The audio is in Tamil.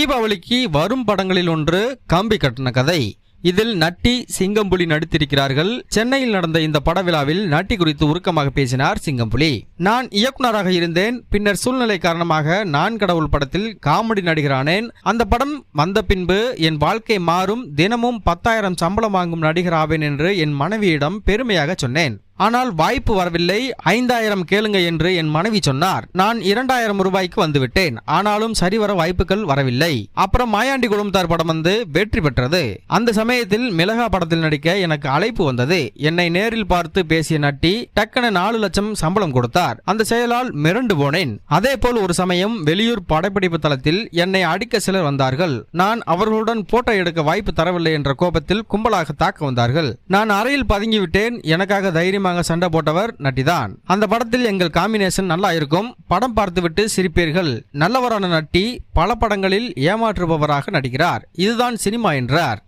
தீபாவளிக்கு வரும் படங்களில் ஒன்று கம்பி கட்டண கதை. இதில் நட்டி சிங்கம்புலி நடித்திருக்கிறார்கள். சென்னையில் நடந்த இந்த பட விழாவில் நட்டி குறித்து உருக்கமாக பேசினார் சிங்கம்புலி. நான் இயக்குனராக இருந்தேன். பின்னர் சூழ்நிலை காரணமாக நான் கடவுள் படத்தில் காமெடி நடிகரானேன். அந்த படம் வந்த பின்பு என் வாழ்க்கை மாறும். தினமும் பத்தாயிரம் சம்பளம் வாங்கும் நடிகர் ஆவேன் என்று என் மனைவியிடம் பெருமையாக சொன்னேன். ஆனால் வாய்ப்பு வரவில்லை. ஐந்தாயிரம் கேளுங்க என்று என் மனைவி சொன்னார். நான் இரண்டாயிரம் ரூபாய்க்கு வந்துவிட்டேன். ஆனாலும் சரிவர வாய்ப்புகள் வரவில்லை. அப்புறம் மாயாண்டி குழுமத்தார் படம் வந்து வெற்றி பெற்றது. அந்த சமயத்தில் மிளகா படத்தில் நடிக்க எனக்கு அழைப்பு வந்தது. என்னை நேரில் பார்த்து பேசிய நட்டி டக்குன நாலு லட்சம் சம்பளம் கொடுத்தார். அந்த செயலால் மிரண்டு போனேன். அதே போல் ஒரு சமயம் வெளியூர் படப்பிடிப்பு தளத்தில் என்னை அடிக்க சிலர் வந்தார்கள். நான் அவர்களுடன் போட்டோ எடுக்க வாய்ப்பு தரவில்லை என்ற கோபத்தில் கும்பலாக தாக்க வந்தார்கள். நான் அறையில் பதுங்கிவிட்டேன். எனக்காக தைரியமாக சண்டை போட்டவர் நட்டிதான் அந்த படத்தில் எங்கள் காம்பினேஷன் நல்லா இருக்கும். படம் பார்த்துவிட்டு சிரிப்பீர்கள். நல்லவரான நட்டி பல படங்களில் ஏமாற்றுபவராக நடிக்கிறார். இதுதான் சினிமா என்றார்.